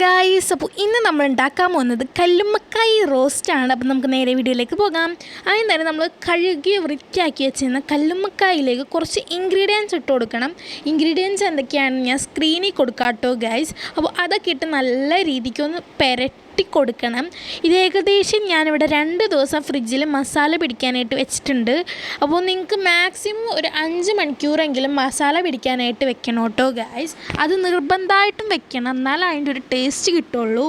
Guys അപ്പോൾ ഇന്ന് നമ്മൾ ഉണ്ടാക്കാൻ പോകുന്നത് കല്ലുമ്മക്കായി റോസ്റ്റാണ് അപ്പോൾ നമുക്ക് നേരെ വീഡിയോയിലേക്ക് പോകാം. ആദ്യം തന്നെ നമ്മൾ കഴുകി വൃത്തിയാക്കി വെച്ചിരുന്ന കല്ലുമ്മക്കായിലേക്ക് കുറച്ച് ഇൻഗ്രീഡിയൻസ് ഇട്ട് കൊടുക്കണം. ഇൻഗ്രീഡിയൻസ് എന്തൊക്കെയാണെന്ന് ഞാൻ സ്ക്രീനിൽ കൊടുക്കാം കേട്ടോ ഗായ്സ് അപ്പോൾ അതൊക്കെ ഇട്ട് നല്ല രീതിക്ക് ഒന്ന് പെരട്ടി കൊടുക്കണം ഇത് ഏകദേശം ഞാനിവിടെ രണ്ട് ദിവസം ഫ്രിഡ്ജിൽ മസാല പിടിക്കാനായിട്ട് വെച്ചിട്ടുണ്ട്. അപ്പോൾ നിങ്ങൾക്ക് മാക്സിമം ഒരു അഞ്ച് മണിക്കൂറെങ്കിലും മസാല പിടിക്കാനായിട്ട് വെക്കണം കേട്ടോ ഗായ്സ് അത് നിർബന്ധമായിട്ടും വെക്കണം. എന്നാലേ അതിന്റെ ഒരു ടേസ്റ്റ് കിട്ടുള്ളൂ.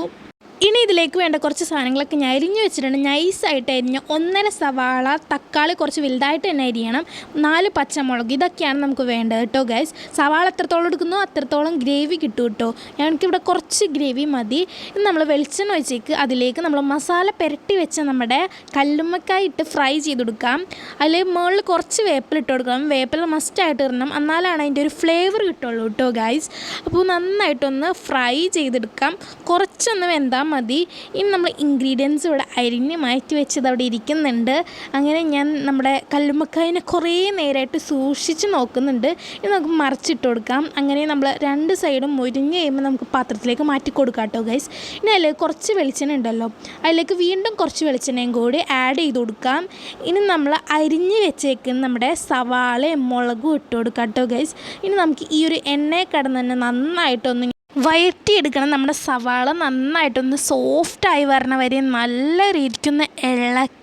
ഇനി ഇതിലേക്ക് വേണ്ട കുറച്ച് സാധനങ്ങളൊക്കെ ഞാൻ അരിഞ്ഞ് വെച്ചിട്ടുണ്ട്. നൈസായിട്ട് അരിഞ്ഞ ഒന്നര സവാള തക്കാളി കുറച്ച് വലുതായിട്ട് തന്നെ അരിയണം. നാല് പച്ചമുളക് ഇതൊക്കെയാണ് നമുക്ക് വേണ്ടത് കേട്ടോ ഗൈസ് സവാള എത്രത്തോളം എടുക്കുന്നു അത്രത്തോളം ഗ്രേവി കിട്ടും കേട്ടോ. ഞങ്ങൾക്കിവിടെ കുറച്ച് ഗ്രേവി മതി. ഇന്ന് നമ്മൾ വെളിച്ചെണ്ണ വെച്ചേക്ക് അതിലേക്ക് നമ്മൾ മസാല പുരട്ടി വെച്ച നമ്മുടെ കല്ലുമ്മക്കായി ഇട്ട് ഫ്രൈ ചെയ്ത് കൊടുക്കാം. അതിൽ മുകളിൽ കുറച്ച് വേപ്പില ഇട്ട് കൊടുക്കണം. വേപ്പിൽ മസ്റ്റായിട്ട് ഇടണം. എന്നാലാണ് അതിന്റെ ഒരു ഫ്ലേവർ കിട്ടുള്ളൂ കേട്ടോ ഗൈസ് അപ്പോൾ നന്നായിട്ടൊന്ന് ഫ്രൈ ചെയ്തെടുക്കാം. കുറച്ചൊന്ന് വെന്താൽ മതി. ഇനി നമ്മൾ ഇൻഗ്രീഡിയൻസ് ഇവിടെ അരിഞ്ഞ് മാറ്റി വെച്ചത് അവിടെ ഇരിക്കുന്നുണ്ട്. അങ്ങനെ ഞാൻ നമ്മുടെ കല്ലുമ്മക്കായനെ കുറേ നേരമായിട്ട് സൂക്ഷിച്ച് നോക്കുന്നുണ്ട്. ഇനി നമുക്ക് മറിച്ചിട്ട് കൊടുക്കാം. അങ്ങനെ നമ്മൾ രണ്ട് സൈഡും മുരിഞ്ഞ് കഴിയുമ്പോൾ നമുക്ക് പാത്രത്തിലേക്ക് മാറ്റി കൊടുക്കാം കേട്ടോ ഗൈസ് ഇനി അതിലേക്ക് കുറച്ച് വെളിച്ചെണ്ണ ഉണ്ടല്ലോ. അതിലേക്ക് വീണ്ടും കുറച്ച് വെളിച്ചെണ്ണയും കൂടി ആഡ് ചെയ്ത് കൊടുക്കാം. ഇനി നമ്മൾ അരിഞ്ഞ് വെച്ചേക്കുന്ന നമ്മുടെ സവാളയും മുളകും ഇട്ട് കൊടുക്കാം കേട്ടോ ഗൈസ് ഇനി നമുക്ക് ഈ ഒരു എണ്ണയെ കടന്ന് തന്നെ നന്നായിട്ടൊന്ന് വയറ്റിയെടുക്കണം. നമ്മുടെ സവാള നന്നായിട്ടൊന്ന് സോഫ്റ്റായി വരണ വരെ നല്ല രീതിക്കൊന്ന് ഇളക്കി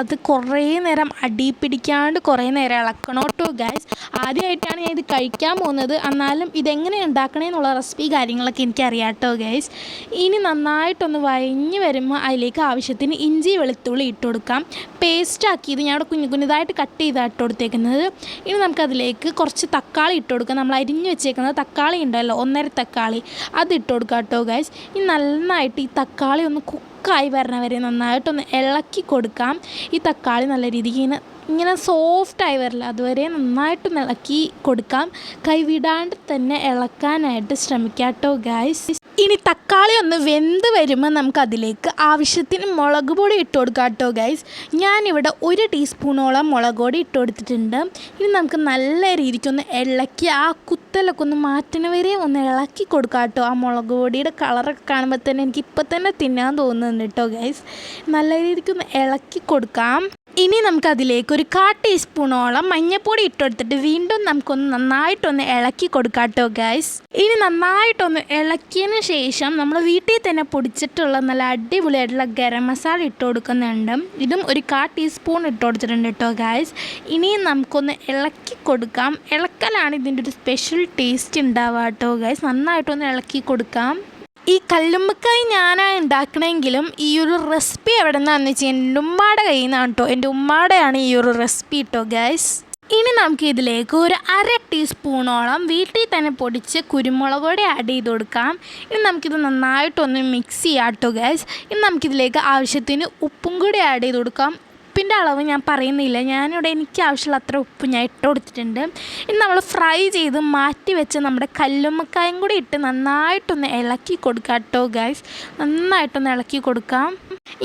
അത് കുറേ നേരം അടി പിടിക്കാണ്ട് കുറേ നേരം ഇളക്കണം കേട്ടോ ഗൈസ് ആദ്യമായിട്ടാണ് ഞാൻ ഇത് കഴിക്കാൻ പോകുന്നത്. എന്നാലും ഇതെങ്ങനെ ഉണ്ടാക്കണേ എന്നുള്ള റെസിപ്പി കാര്യങ്ങളൊക്കെ എനിക്കറിയാം കേട്ടോ ഗൈസ് ഇനി നന്നായിട്ടൊന്ന് വഴഞ്ഞ് വരുമ്പോൾ അതിലേക്ക് ആവശ്യത്തിന് ഇഞ്ചി വെളുത്തുള്ളി ഇട്ട് കൊടുക്കാം. പേസ്റ്റ് ആക്കിയത് ഞാൻ കുഞ്ഞു കുഞ്ഞതായിട്ട് കട്ട് ചെയ്താണ് ഇട്ട് കൊടുത്തേക്കുന്നത് ഇനി നമുക്കതിലേക്ക് കുറച്ച് തക്കാളി ഇട്ട് കൊടുക്കാം. നമ്മൾ അരിഞ്ഞ് വെച്ചേക്കുന്നത് തക്കാളി ഉണ്ടല്ലോ ഒന്നര തക്കാളി. അത് ഇട്ട് കൊടുക്കാം കേട്ടോ ഗൈസ് ഇനി നന്നായിട്ട് ഈ തക്കാളി ഒന്ന് കുക്കായി വരണവരെ നന്നായിട്ടൊന്ന് ഇളക്കി കൊടുക്കാം. ഈ തക്കാളി നല്ല രീതിക്ക് ഇങ്ങനെ ഇങ്ങനെ സോഫ്റ്റായി വരില്ല. അതുവരെ നന്നായിട്ടൊന്ന് ഇളക്കി കൊടുക്കാം. കൈവിടാണ്ട് തന്നെ ഇളക്കാനായിട്ട് ശ്രമിക്കാം കേട്ടോ ഗൈസ് ഇനി തക്കാളി ഒന്ന് വെന്ത് വരുമ്പോൾ നമുക്ക് അതിലേക്ക് ആവശ്യത്തിന് മുളക് പൊടി ഇട്ട് കൊടുക്കാം കേട്ടോ ഗൈസ് ഞാനിവിടെ ഒരു ടീസ്പൂണോളം മുളക് പൊടി ഇട്ട് കൊടുത്തിട്ടുണ്ട്. ഇനി നമുക്ക് നല്ല രീതിക്കൊന്ന് ഇളക്കി ആ കുത്തലൊക്കെ ഒന്ന് മാറ്റണ വരെ ഒന്ന് ഇളക്കി കൊടുക്കാം കേട്ടോ. ആ മുളക് പൊടിയുടെ കളറൊക്കെ കാണുമ്പോൾ തന്നെ എനിക്ക് ഇപ്പം തന്നെ തിന്നാൻ തോന്നുന്നുണ്ട് കേട്ടോ ഗൈസ് നല്ല രീതിക്കൊന്ന് ഇളക്കി കൊടുക്കാം. ഇനി നമുക്ക് അതിലേക്ക് ഒരു കാ ടീസ്പൂണോളം മഞ്ഞപ്പൊടി ഇട്ടെടുത്തിട്ട് വീണ്ടും നമുക്കൊന്ന് നന്നായിട്ടൊന്ന് ഇളക്കി കൊടുക്കാട്ടോ ഗൈസ് ഇനി നന്നായിട്ടൊന്ന് ഇളക്കിയതിന് ശേഷം നമ്മൾ വീട്ടിൽ തന്നെ പൊടിച്ചിട്ടുള്ള നല്ല അടിപൊളിയായിട്ടുള്ള ഗരം മസാല ഇട്ട് കൊടുക്കുന്നുണ്ട്. ഇതും ഒരു കാ ടീസ്പൂൺ ഇട്ട് കൊടുത്തിട്ടുണ്ട് കേട്ടോ ഗൈസ് ഇനിയും നമുക്കൊന്ന് ഇളക്കി കൊടുക്കാം. ഇളക്കലാണ് ഇതിന്റെ ഒരു സ്പെഷ്യൽ ടേസ്റ്റ് ഉണ്ടാവുക കേട്ടോ ഗൈസ് നന്നായിട്ടൊന്ന് ഇളക്കി കൊടുക്കാം. ഈ കല്ലുമ്മക്കായി ഞാനാണ് ഉണ്ടാക്കണമെങ്കിലും ഈ ഒരു റെസിപ്പി എവിടെ നിന്നാന്ന് വെച്ചാൽ എന്റെ ഉമ്മയുടെ കയ്യിൽ നിന്നാണ് കേട്ടോ എന്റെ ഉമ്മയുടെയാണ് ഈ ഒരു റെസിപ്പി കേട്ടോ ഗൈസ് ഇനി നമുക്ക് ഇതിലേക്ക് ഒരു അര ടീസ്പൂണോളം വീട്ടിൽ തന്നെ പൊടിച്ച് കുരുമുളക് പൊടി ആഡ് ചെയ്ത് കൊടുക്കാം. ഇനി നമുക്കിത് നന്നായിട്ടൊന്ന് മിക്സ് ചെയ്യാം കേട്ടോ ഗൈസ് ഇനി നമുക്കിതിലേക്ക് ആവശ്യത്തിന് ഉപ്പും കൂടി ആഡ് ചെയ്ത് കൊടുക്കാം. ഉപ്പിന്റെ അളവ് ഞാൻ പറയുന്നില്ല. ഞാനിവിടെ എനിക്ക് ആവശ്യമുള്ള അത്ര ഉപ്പ് ഞാൻ ഇട്ട് കൊടുത്തിട്ടുണ്ട്. ഇനി നമ്മൾ ഫ്രൈ ചെയ്ത് മാറ്റി വെച്ച് നമ്മുടെ കല്ലുമ്മക്കായും കൂടി ഇട്ട് നന്നായിട്ടൊന്ന് ഇളക്കി കൊടുക്കാം കേട്ടോ ഗൈസ് നന്നായിട്ടൊന്ന് ഇളക്കി കൊടുക്കാം.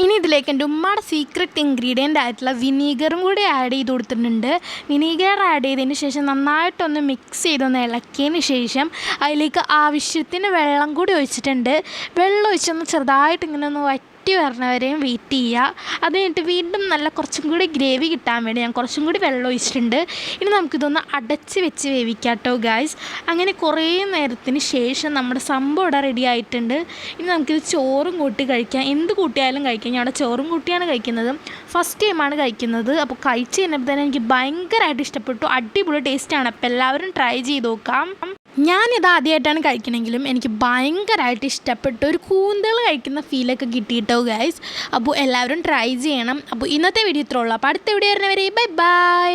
ഇനി ഇതിലേക്ക് എന്റെ ഉമ്മയുടെ സീക്രട്ട് ഇൻഗ്രീഡിയന്റ് ആയിട്ടുള്ള വിനീഗറും കൂടി ആഡ് ചെയ്ത് കൊടുത്തിട്ടുണ്ട്. വിനീഗർ ആഡ് ചെയ്തതിന് ശേഷം നന്നായിട്ടൊന്ന് മിക്സ് ചെയ്തൊന്ന് ഇളക്കിയതിന് ശേഷം അതിലേക്ക് ആവശ്യത്തിന് വെള്ളം കൂടി ഒഴിച്ചിട്ടുണ്ട്. വെള്ളം ഒഴിച്ചൊന്ന് ചെറുതായിട്ട് ഇങ്ങനെ ഒന്ന് വറ്റി വരണവരെയും വെയിറ്റ് ചെയ്യുക. അത് കഴിഞ്ഞിട്ട് വീണ്ടും നല്ല കുറച്ചും കൂടി ഗ്രേവി കിട്ടാൻ വേണ്ടി ഞാൻ കുറച്ചും കൂടി വെള്ളം ഒഴിച്ചിട്ടുണ്ട്. ഇനി നമുക്കിതൊന്ന് അടച്ച് വെച്ച് വേവിക്കാം കേട്ടോ ഗായ്സ് അങ്ങനെ കുറേ നേരത്തിന് ശേഷം നമ്മുടെ സംഭവം ഇവിടെ റെഡി ആയിട്ടുണ്ട്. ഇനി നമുക്കിത് ചോറും കൂട്ടി കഴിക്കാം. എന്ത് കൂട്ടിയാലും കഴിക്കാം. ഞാൻ അവിടെ ചോറും കൂട്ടിയാണ് കഴിക്കുന്നത്. ഫസ്റ്റ് ടൈമാണ് കഴിക്കുന്നത്. അപ്പോൾ കഴിച്ച് കഴിഞ്ഞപ്പോൾ തന്നെ എനിക്ക് ഭയങ്കരമായിട്ട് ഇഷ്ടപ്പെട്ടു. അടിപൊളി ടേസ്റ്റാണ് അപ്പോൾ എല്ലാവരും ട്രൈ ചെയ്ത് നോക്കാം. ഞാനിത് ആദ്യമായിട്ടാണ് കഴിക്കണമെങ്കിലും എനിക്ക് ഭയങ്കരമായിട്ട് ഇഷ്ടപ്പെട്ട ഒരു കൂന്തൽ കഴിക്കുന്ന ഫീലൊക്കെ കിട്ടിയിട്ടോ ഗൈസ് അപ്പോൾ എല്ലാവരും ട്രൈ ചെയ്യണം. അപ്പോൾ ഇന്നത്തെ വീഡിയോ ഇത്രയുള്ളൂ അപ്പോൾ അടുത്ത വീഡിയോ വരുന്നവരെ ബൈ ബൈ